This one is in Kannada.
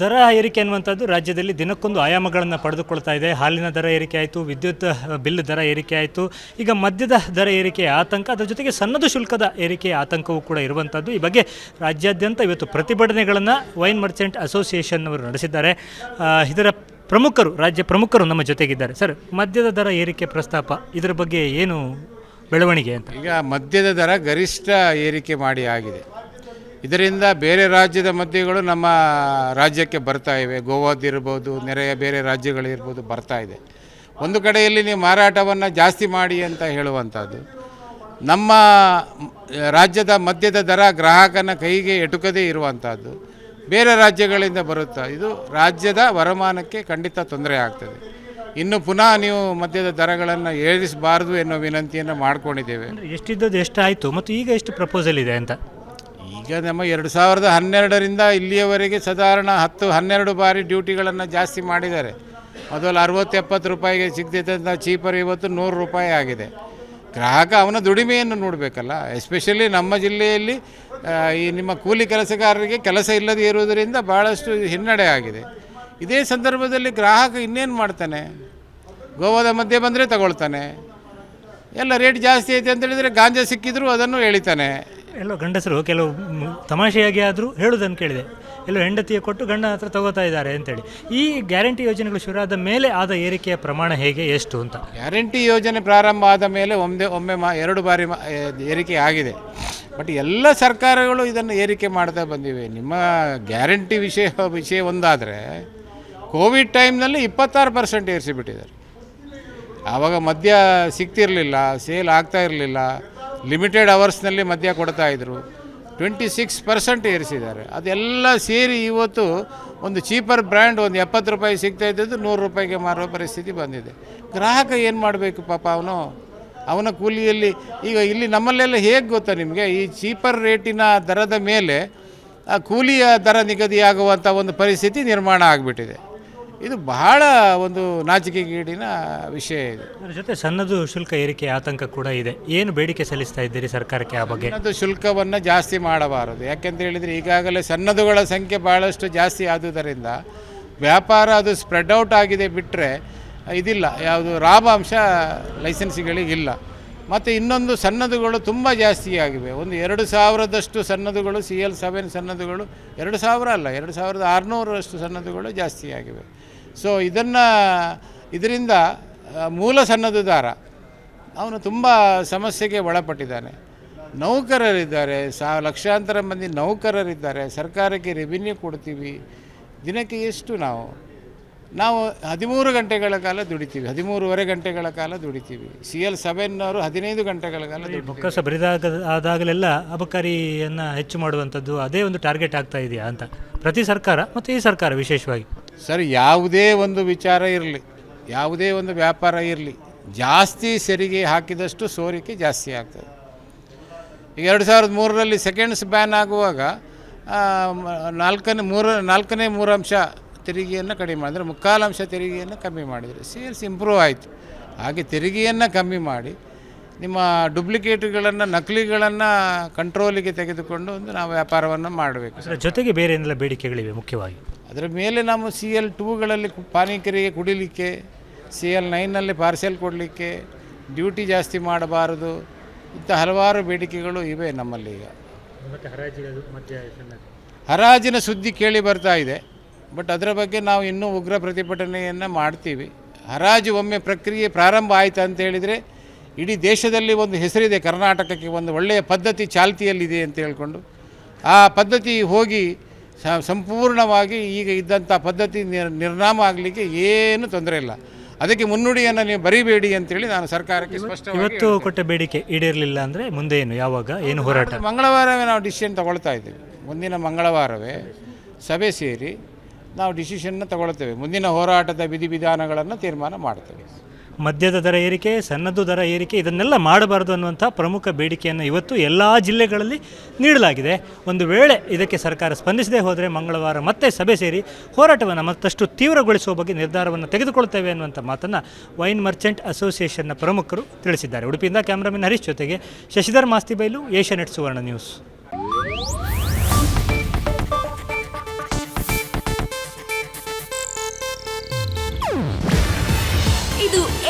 ದರ ಏರಿಕೆ ಅನ್ನುವಂಥದ್ದು ರಾಜ್ಯದಲ್ಲಿ ದಿನಕ್ಕೊಂದು ಆಯಾಮಗಳನ್ನು ಪಡೆದುಕೊಳ್ತಾ ಇದೆ. ಹಾಲಿನ ದರ ಏರಿಕೆ ಆಯಿತು, ವಿದ್ಯುತ್ ಬಿಲ್ ದರ ಏರಿಕೆ ಆಯಿತು. ಈಗ ಮದ್ಯದ ದರ ಏರಿಕೆಯ ಆತಂಕ, ಅದರ ಜೊತೆಗೆ ಸನ್ನದ ಶುಲ್ಕದ ಏರಿಕೆಯ ಆತಂಕವೂ ಕೂಡ ಇರುವಂಥದ್ದು. ಈ ಬಗ್ಗೆ ರಾಜ್ಯಾದ್ಯಂತ ಇವತ್ತು ಪ್ರತಿಭಟನೆಗಳನ್ನು ವೈನ್ ಮರ್ಚೆಂಟ್ ಅಸೋಸಿಯೇಷನ್ ಅವರು ನಡೆಸಿದ್ದಾರೆ. ಇದರ ಪ್ರಮುಖರು, ರಾಜ್ಯ ಪ್ರಮುಖರು ನಮ್ಮ ಜೊತೆಗಿದ್ದಾರೆ. ಸರ್, ಮದ್ಯದ ದರ ಏರಿಕೆ ಪ್ರಸ್ತಾಪ, ಇದರ ಬಗ್ಗೆ ಏನು ಬೆಳವಣಿಗೆ ಅಂತ? ಈಗ ಮದ್ಯದ ದರ ಗರಿಷ್ಠ ಏರಿಕೆ ಮಾಡಿ ಆಗಿದೆ. ಇದರಿಂದ ಬೇರೆ ರಾಜ್ಯದ ಮದ್ಯಗಳು ನಮ್ಮ ರಾಜ್ಯಕ್ಕೆ ಬರ್ತಾ ಇವೆ. ಗೋವಾದಿರ್ಬೋದು ನೆರೆಯ ಬೇರೆ ರಾಜ್ಯಗಳಿರ್ಬೋದು ಬರ್ತಾ ಇದೆ. ಒಂದು ಕಡೆಯಲ್ಲಿ ನೀವು ಮಾರಾಟವನ್ನು ಜಾಸ್ತಿ ಮಾಡಿ ಅಂತ ಹೇಳುವಂಥದ್ದು. ನಮ್ಮ ರಾಜ್ಯದ ಮದ್ಯದ ದರ ಗ್ರಾಹಕನ ಕೈಗೆ ಎಟುಕದೇ ಇರುವಂಥದ್ದು. ಬೇರೆ ರಾಜ್ಯಗಳಿಂದ ಬರುತ್ತಾ, ಇದು ರಾಜ್ಯದ ವರಮಾನಕ್ಕೆ ಖಂಡಿತ ತೊಂದರೆ ಆಗ್ತದೆ. ಇನ್ನು ಪುನಃ ನೀವು ಮದ್ಯದ ದರಗಳನ್ನು ಏರಿಸಬಾರದು ಎನ್ನುವ ವಿನಂತಿಯನ್ನು ಮಾಡ್ಕೊಂಡಿದ್ದೇವೆ. ಎಷ್ಟಿದ್ದದ್ದು ಎಷ್ಟಾಯಿತು, ಮತ್ತು ಈಗ ಎಷ್ಟು ಪ್ರಪೋಸಲ್ ಇದೆ ಅಂತ? ಈಗ ನಮ್ಮ ಎರಡು ಸಾವಿರದ ಹನ್ನೆರಡರಿಂದ ಇಲ್ಲಿಯವರೆಗೆ ಸಾಧಾರಣ ಹತ್ತು, ಹನ್ನೆರಡು ಬಾರಿ ಡ್ಯೂಟಿಗಳನ್ನು ಜಾಸ್ತಿ ಮಾಡಿದ್ದಾರೆ. ಮೊದಲು ಅರವತ್ತು ಎಪ್ಪತ್ತು ರೂಪಾಯಿಗೆ ಸಿಗ್ತಿದ್ದಂಥ ಚೀಪರ್ ಇವತ್ತು ನೂರು ರೂಪಾಯಿ ಆಗಿದೆ. ಗ್ರಾಹಕ ಅವನ ದುಡಿಮೆಯನ್ನು ನೋಡಬೇಕಲ್ಲ, ಎಸ್ಪೆಷಲಿ ನಮ್ಮ ಜಿಲ್ಲೆಯಲ್ಲಿ ಈ ನಿಮ್ಮ ಕೂಲಿ ಕೆಲಸಗಾರರಿಗೆ ಕೆಲಸ ಇಲ್ಲದೆ ಇರುವುದರಿಂದ ಭಾಳಷ್ಟು ಹಿನ್ನಡೆ ಆಗಿದೆ. ಇದೇ ಸಂದರ್ಭದಲ್ಲಿ ಗ್ರಾಹಕ ಇನ್ನೇನು ಮಾಡ್ತಾನೆ? ಗೋವಾದ ಮಧ್ಯೆ ಬಂದರೆ ತಗೊಳ್ತಾನೆ. ಎಲ್ಲ ರೇಟ್ ಜಾಸ್ತಿ ಐತೆ ಅಂತ ಹೇಳಿದರೆ ಗಾಂಜಾ ಸಿಕ್ಕಿದ್ರು ಅದನ್ನು ಎಳಿತಾನೆ. ಎಲ್ಲೋ ಗಂಡಸರು, ಕೆಲವು ತಮಾಷೆಯಾಗಿ ಆದರೂ ಹೇಳೋದನ್ನು ಕೇಳಿದೆ. ಎಲ್ಲೋ ಹೆಂಡತಿಯ ಕೊಟ್ಟು ಗಂಡ ಹತ್ರ ತಗೋತಾ ಇದ್ದಾರೆ ಅಂತೇಳಿ. ಈ ಗ್ಯಾರಂಟಿ ಯೋಜನೆಗಳು ಶುರುವಾದ ಮೇಲೆ ಆದ ಏರಿಕೆಯ ಪ್ರಮಾಣ ಹೇಗೆ, ಎಷ್ಟು ಅಂತ? ಗ್ಯಾರಂಟಿ ಯೋಜನೆ ಪ್ರಾರಂಭ ಆದ ಮೇಲೆ ಒಮ್ಮೆ ಒಮ್ಮೆ ಎರಡು ಬಾರಿ ಏರಿಕೆ ಆಗಿದೆ. ಬಟ್ ಎಲ್ಲ ಸರ್ಕಾರಗಳು ಇದನ್ನು ಏರಿಕೆ ಮಾಡ್ತಾ ಬಂದಿವೆ. ನಿಮ್ಮ ಗ್ಯಾರಂಟಿ ವಿಷಯ ವಿಷಯ ಒಂದಾದರೆ, ಕೋವಿಡ್ ಟೈಮ್ನಲ್ಲಿ ಇಪ್ಪತ್ತಾರು ಪರ್ಸೆಂಟ್ ಏರಿಸಿಬಿಟ್ಟಿದ್ದಾರೆ. ಆವಾಗ ಮದ್ಯ ಸಿಗ್ತಿರಲಿಲ್ಲ, ಸೇಲ್ ಆಗ್ತಾ ಇರಲಿಲ್ಲ. ಲಿಮಿಟೆಡ್ ಅವರ್ಸ್ನಲ್ಲಿ ಮದ್ಯ ಕೊಡ್ತಾ ಇದ್ರು. ಟ್ವೆಂಟಿ ಸಿಕ್ಸ್ ಪರ್ಸೆಂಟ್ ಏರಿಸಿದ್ದಾರೆ. ಅದೆಲ್ಲ ಸೇರಿ ಇವತ್ತು ಒಂದು ಚೀಪರ್ ಬ್ರ್ಯಾಂಡ್ ಒಂದು ಎಪ್ಪತ್ತು ರೂಪಾಯಿ ಸಿಗ್ತಾ ಇದ್ದದ್ದು ನೂರು ರೂಪಾಯಿಗೆ ಮಾರೋ ಪರಿಸ್ಥಿತಿ ಬಂದಿದೆ. ಗ್ರಾಹಕ ಏನು ಮಾಡಬೇಕು ಪಾಪ ಅವನು? ಅವನ ಕೂಲಿಯಲ್ಲಿ ಈಗ ಇಲ್ಲಿ ನಮ್ಮಲ್ಲೆಲ್ಲ ಹೇಗೆ ಗೊತ್ತಾ ನಿಮಗೆ? ಈ ಚೀಪರ್ ರೇಟಿನ ದರದ ಮೇಲೆ ಆ ಕೂಲಿಯ ದರ ನಿಗದಿಯಾಗುವಂಥ ಒಂದು ಪರಿಸ್ಥಿತಿ ನಿರ್ಮಾಣ ಆಗಿಬಿಟ್ಟಿದೆ. ಇದು ಬಹಳ ಒಂದು ನಾಚಿಕೆಗೀಡಿನ ವಿಷಯ ಇದೆ. ಅದರ ಜೊತೆ ಸಣ್ಣದು ಶುಲ್ಕ ಏರಿಕೆ ಆತಂಕ ಕೂಡ ಇದೆ. ಏನು ಬೇಡಿಕೆ ಸಲ್ಲಿಸ್ತಾ ಇದ್ದೀರಿ ಸರ್ಕಾರಕ್ಕೆ ಆ ಬಗ್ಗೆ? ಅದು ಶುಲ್ಕವನ್ನು ಜಾಸ್ತಿ ಮಾಡಬಾರದು. ಯಾಕೆಂತ ಹೇಳಿದರೆ ಈಗಾಗಲೇ ಸಣ್ಣದುಗಳ ಸಂಖ್ಯೆ ಭಾಳಷ್ಟು ಜಾಸ್ತಿ ಆದುದರಿಂದ ವ್ಯಾಪಾರ ಅದು ಸ್ಪ್ರೆಡ್ ಔಟ್ ಆಗಿದೆ ಬಿಟ್ಟರೆ ಇದಿಲ್ಲ. ಯಾವುದು ಲಾಭಾಂಶ ಲೈಸೆನ್ಸಿಗಳಿಗಿಲ್ಲ ಮತ್ತು ಇನ್ನೊಂದು ಸಣ್ಣದುಗಳು ತುಂಬ ಜಾಸ್ತಿ ಆಗಿವೆ. ಒಂದು ಎರಡು ಸಾವಿರದಷ್ಟು ಸಣ್ಣದುಗಳು ಸಿ ಎಲ್ ಸೆವೆನ್ ಸನ್ನದುಗಳು ಎರಡು ಸಾವಿರ ಅಲ್ಲ ಎರಡು ಸಾವಿರದ ಆರುನೂರಷ್ಟು ಸಣ್ಣದುಗಳು ಜಾಸ್ತಿ ಆಗಿವೆ. ಸೊ ಇದನ್ನು ಇದರಿಂದ ಮೂಲ ಸಣ್ಣದುದಾರ ಅವನು ತುಂಬ ಸಮಸ್ಯೆಗೆ ಒಳಪಟ್ಟಿದ್ದಾನೆ. ನೌಕರರಿದ್ದಾರೆ ಸಾ ಲಕ್ಷಾಂತರ ಮಂದಿ ನೌಕರರಿದ್ದಾರೆ ಸರ್ಕಾರಕ್ಕೆ ರೆವಿನ್ಯೂ ಕೊಡ್ತೀವಿ. ದಿನಕ್ಕೆ ಎಷ್ಟು ನಾವು? ನಾವು ಹದಿಮೂರು ಗಂಟೆಗಳ ಕಾಲ ದುಡಿತೀವಿ. ಹದಿಮೂರುವರೆ ಗಂಟೆಗಳ ಕಾಲ ದುಡಿತೀವಿ. ಸಿ ಎಲ್ ಸೆವೆನ್ನವರು ಹದಿನೈದು ಗಂಟೆಗಳ ಕಾಲ ಬೊಕ್ಕಸ ಬರಿದಾಗ ಆದಾಗಲೆಲ್ಲ ಅಬಕಾರಿಯನ್ನು ಹೆಚ್ಚು ಮಾಡುವಂಥದ್ದು ಅದೇ ಒಂದು ಟಾರ್ಗೆಟ್ ಆಗ್ತಾ ಇದೆಯಾ ಅಂತ. ಪ್ರತಿ ಸರ್ಕಾರ ಮತ್ತು ಈ ಸರ್ಕಾರ ವಿಶೇಷವಾಗಿ. ಸರ್, ಯಾವುದೇ ಒಂದು ವಿಚಾರ ಇರಲಿ, ಯಾವುದೇ ಒಂದು ವ್ಯಾಪಾರ ಇರಲಿ, ಜಾಸ್ತಿ ಸೆರಿಗೆ ಹಾಕಿದಷ್ಟು ಸೋರಿಕೆ ಜಾಸ್ತಿ ಆಗ್ತದೆ. ಈಗ ಎರಡು ಸಾವಿರದ ಮೂರರಲ್ಲಿ ಸೆಕೆಂಡ್ಸ್ ಬ್ಯಾನ್ ಆಗುವಾಗ ನಾಲ್ಕನೇ ಮೂರ, ನಾಲ್ಕನೇ ಮೂರಂಶ ತೆರಿಗೆಯನ್ನು ಕಡಿಮೆ ಮಾಡಿದರೆ ಮುಕ್ಕಾಲಂಶ ತೆರಿಗೆಯನ್ನು ಕಮ್ಮಿ ಮಾಡಿದರೆ. ಸೇಲ್ಸ್ ಇಂಪ್ರೂವ್ ಆಯಿತು. ಹಾಗೆ ತೆರಿಗೆಯನ್ನು ಕಮ್ಮಿ ಮಾಡಿ ನಿಮ್ಮ ಡುಪ್ಲಿಕೇಟ್ಗಳನ್ನು ನಕಲಿಗಳನ್ನು ಕಂಟ್ರೋಲಿಗೆ ತೆಗೆದುಕೊಂಡು ಒಂದು ನಾವು ವ್ಯಾಪಾರವನ್ನು ಮಾಡಬೇಕು ಅದರ ಜೊತೆಗೆ ಬೇರೆ ಏನೆಲ್ಲ ಬೇಡಿಕೆಗಳಿವೆ ಮುಖ್ಯವಾಗಿ? ಅದರ ಮೇಲೆ ನಾವು ಸಿ ಎಲ್ ಟೂಗಳಲ್ಲಿ ಪಾನಿಕರಿಗೆ ಕುಡಿಲಿಕ್ಕೆ ಸಿ ಎಲ್ ನೈನಲ್ಲಿ ಪಾರ್ಸೆಲ್ ಕೊಡಲಿಕ್ಕೆ ಡ್ಯೂಟಿ ಜಾಸ್ತಿ ಮಾಡಬಾರದು ಇಂಥ ಹಲವಾರು ಬೇಡಿಕೆಗಳು ಇವೆ ನಮ್ಮಲ್ಲಿ ಈಗ. ಹರಾಜಿನ ಸುದ್ದಿ ಕೇಳಿ ಬರ್ತಾ ಇದೆ ಬಟ್ ಅದರ ಬಗ್ಗೆ ನಾವು ಇನ್ನೂ ಉಗ್ರ ಪ್ರತಿಭಟನೆಯನ್ನು ಮಾಡ್ತೀವಿ. ಹರಾಜು ಒಮ್ಮೆ ಪ್ರಕ್ರಿಯೆ ಪ್ರಾರಂಭ ಆಯಿತು ಅಂತ ಹೇಳಿದರೆ ಇಡೀ ದೇಶದಲ್ಲಿ ಒಂದು ಹೆಸರಿದೆ ಕರ್ನಾಟಕಕ್ಕೆ ಒಂದು ಒಳ್ಳೆಯ ಪದ್ಧತಿ ಚಾಲ್ತಿಯಲ್ಲಿದೆ ಅಂತ ಹೇಳಿಕೊಂಡು ಆ ಪದ್ಧತಿ ಹೋಗಿ ಸಂಪೂರ್ಣವಾಗಿ ಈಗ ಇದ್ದಂಥ ಪದ್ಧತಿ ನಿರ್ ನಿರ್ನಾಮ ಆಗಲಿಕ್ಕೆ ಏನು ತೊಂದರೆ ಇಲ್ಲ. ಅದಕ್ಕೆ ಮುನ್ನುಡಿಯನ್ನು ನೀವು ಬರಿಬೇಡಿ ಅಂತೇಳಿ ನಾನು ಸರ್ಕಾರಕ್ಕೆ ಸ್ಪಷ್ಟವಾಗಿ ಇವತ್ತು ಕೊಟ್ಟ ಬೇಡಿಕೆ ಈಡೇರಲಿಲ್ಲ ಅಂದರೆ ಮುಂದೆ ಏನು ಯಾವಾಗ ಏನು ಹೋರಾಟ? ಮಂಗಳವಾರವೇ ನಾವು ಡಿಸಿಷನ್ ತಗೊಳ್ತಾ ಇದ್ದೀವಿ. ಮುಂದಿನ ಮಂಗಳವಾರವೇ ಸಭೆ ಸೇರಿ ನಾವು ಡಿಸಿಷನ್ನ ತಗೊಳ್ತೇವೆ. ಮುಂದಿನ ಹೋರಾಟದ ವಿಧಿವಿಧಾನಗಳನ್ನು ತೀರ್ಮಾನ ಮಾಡ್ತೇವೆ. ಮದ್ಯದ ದರ ಏರಿಕೆ ಸನ್ನದ್ದು ದರ ಏರಿಕೆ, ಇದನ್ನೆಲ್ಲ ಮಾಡಬಾರದು ಅನ್ನುವಂಥ ಪ್ರಮುಖ ಬೇಡಿಕೆಯನ್ನು ಇವತ್ತು ಎಲ್ಲ ಜಿಲ್ಲೆಗಳಲ್ಲಿ ನೀಡಲಾಗಿದೆ. ಒಂದು ವೇಳೆ ಇದಕ್ಕೆ ಸರ್ಕಾರ ಸ್ಪಂದಿಸದೇ ಹೋದರೆ ಮಂಗಳವಾರ ಮತ್ತೆ ಸಭೆ ಸೇರಿ ಹೋರಾಟವನ್ನು ಮತ್ತಷ್ಟು ತೀವ್ರಗೊಳಿಸುವ ಬಗ್ಗೆ ನಿರ್ಧಾರವನ್ನು ತೆಗೆದುಕೊಳ್ತೇವೆ ಅನ್ನುವಂಥ ಮಾತನ್ನು ವೈನ್ ಮರ್ಚೆಂಟ್ ಅಸೋಸಿಯೇಷನ್ನ ಪ್ರಮುಖರು ತಿಳಿಸಿದ್ದಾರೆ. ಉಡುಪಿಯಿಂದ ಕ್ಯಾಮ್ರಾಮನ್ ಹರೀಶ್ ಜೊತೆಗೆ Shashidhar Mastibailu Asianet Suvarna news.